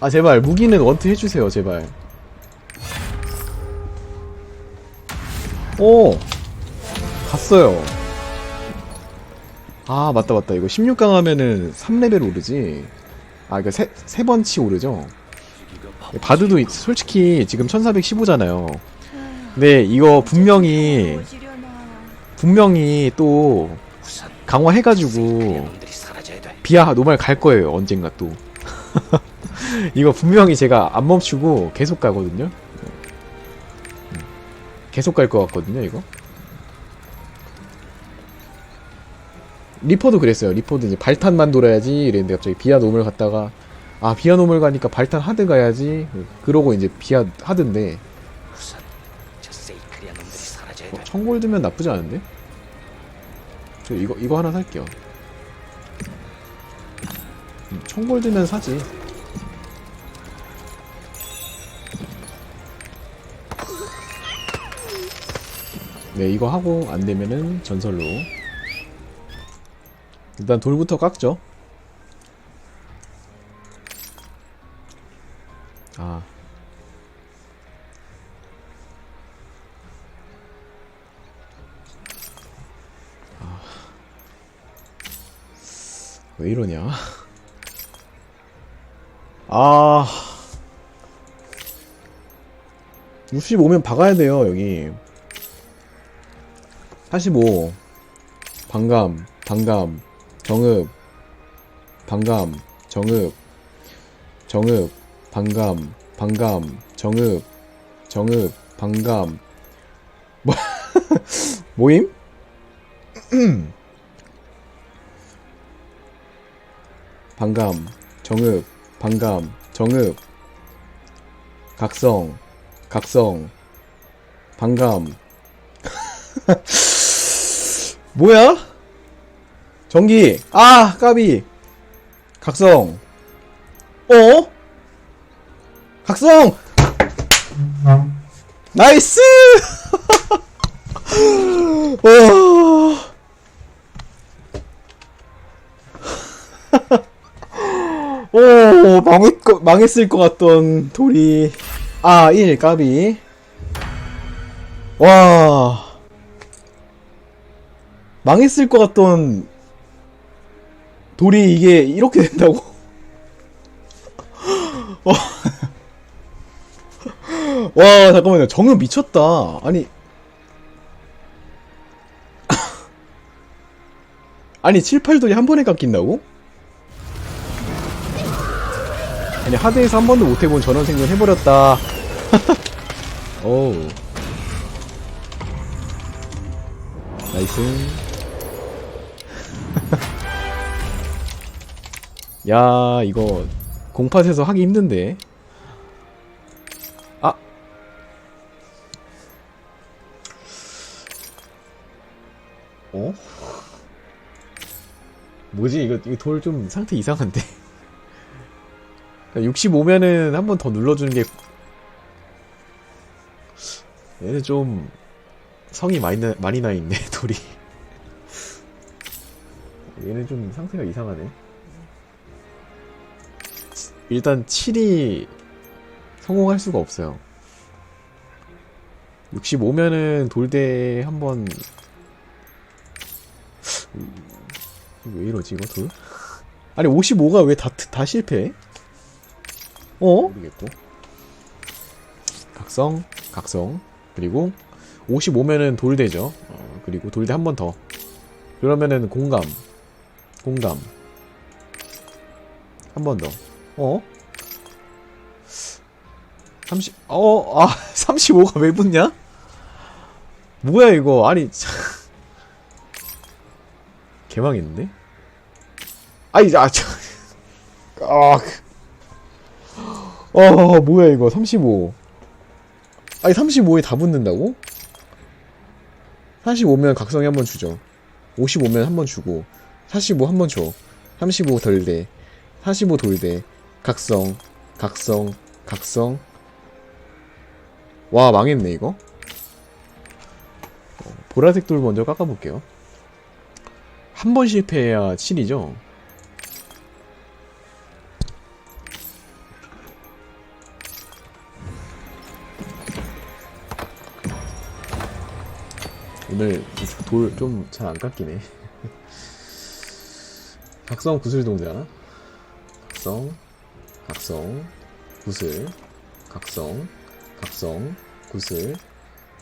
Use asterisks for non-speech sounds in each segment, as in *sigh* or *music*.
아 제발 무기는 원트 해주세요 제발. 오! 갔어요. 아 맞다 맞다. 이거 16강 하면은 3레벨 오르지? 아 이거 세, 세 번치 오르죠? 바드도 있- 솔직히 지금 1415잖아요. 근데 이거 분명히 분명히 또 강화해가지고 비아 노말 갈 거예요 언젠가 또 *laughs* 이거 분명히 제가 안 멈추고 계속 가거든요 음. 계속 갈 것 같거든요 이거 리퍼도 그랬어요 리퍼도 이제 발탄만 돌아야지 이랬는데 갑자기 비아 노멀 갔다가 아 비아 노멀 가니까 발탄 하드 가야지 그러고 이제 비아 하드인데 사라져야 어, 돼. 청골드면 나쁘지 않은데? 저 이거 이거 하나 살게요. 음, 청골드면 사지. 네 이거 하고 안 되면은 전설로. 일단 돌부터 깎죠. 아 왜 이러냐? 아. 65면 박아야 돼요, 여기. 45. 반감, 반감, 정읍, 반감, 정읍, 정읍, 반감, 반감, 정읍, 정읍, 반감. 뭐, *laughs* 모임? *clears throat* 반감, 정읍, 반감, 정읍, 각성, 각성, 반감. *laughs* 뭐야? 전기, 아, 까비. 각성. 어? 각성! 나이스! 와. *laughs* 오, *laughs* 망했, 거, 망했을 것 같던 돌이. 아, 1, 까비. 와. 망했을 것 같던 돌이 이게 이렇게 된다고? *laughs* 와. 와, 잠깐만요. 정은 미쳤다. 아니. *laughs* 아니, 7, 8돌이 한 번에 깎인다고? 아니 하드에서 한 번도 못 해본 전원 생존 해버렸다. *laughs* 오우. 나이스. *laughs* 야 이거 공팟에서 하기 힘든데. 아. 어? 뭐지 이거 이거 돌 좀 상태 이상한데. *laughs* 65면은 한 번 더 눌러주는 게 얘는 좀 성이 많이 나, 많이 나 있네 *laughs* 돌이 얘는 좀 상태가 이상하네 일단 7이 성공할 수가 없어요 65면은 돌대 한번 왜 이러지 이거 돌? 아니 55가 왜 다 다 실패해? 어? 모르겠고. 각성, 각성. 그리고 55면은 돌대죠. 어, 그리고 돌대 한 번 더. 그러면은 공감. 공감. 한 번 더. 어? 30, 어, 아, *laughs* 35가 왜 붙냐? 뭐야, 이거. 아니, *laughs* 참. 개망했는데? 아이, 아, 저. 아, 그- 어, 뭐야 이거 35 아니 35에 다 붙는다고? 45면 각성에 한 번 주죠 55면 한 번 주고 45 한 번 줘. 35 덜대. 45 돌대. 각성. 각성. 각성. 와, 망했네, 이거. 어, 보라색 돌 먼저 깎아볼게요. 한 번 실패해야 7이죠? 오늘 돌 좀 잘 안 깎이네. *laughs* 각성 구슬 동자. 각성, 각성, 구슬, 각성, 각성, 구슬,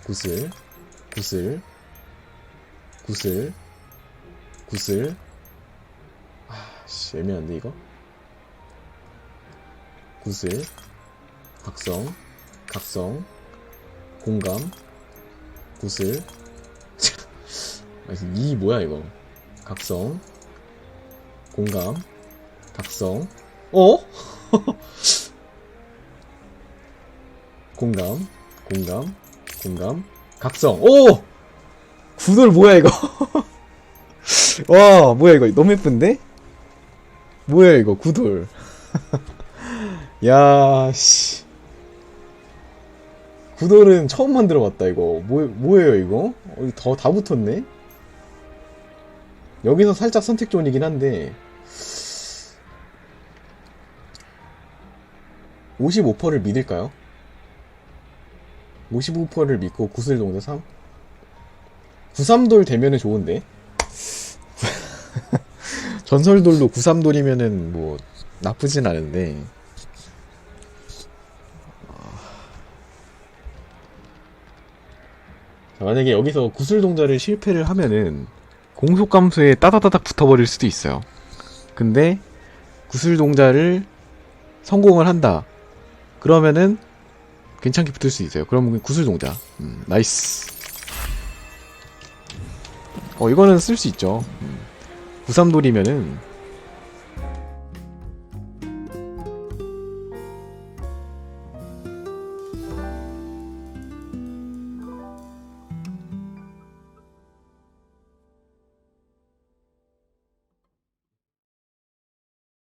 구슬, 구슬, 구슬, 구슬. 아, 씨, 애매한데, 이거? 구슬, 각성, 각성, 공감, 구슬. *laughs* 아, 이 뭐야, 이거? 각성, 공감, 각성, 어? *laughs* 공감, 공감, 공감, 각성. 오! 구돌 뭐야 이거? *laughs* 와 뭐야 이거 너무 예쁜데? 뭐야 이거 구돌? *laughs* 야 씨. 구돌은 처음 만들어봤다 이거. 뭐 뭐예요 이거? 어, 더다 붙었네. 여기서 살짝 선택 존이긴 한데 55%를 믿을까요? 55%를 믿고 구슬 동자 3? 93돌 되면은 좋은데? *laughs* 전설돌도 93돌이면은 뭐 나쁘진 않은데 자, 만약에 여기서 구슬 동자를 실패를 하면은 공속 감소에 따다다닥 붙어버릴 수도 있어요. 근데 구슬 동자를 성공을 한다. 그러면은 괜찮게 붙을 수 있어요. 그러면 구슬 동자. 음, 나이스. 어, 이거는 쓸 수 있죠. 음. 93돌이면은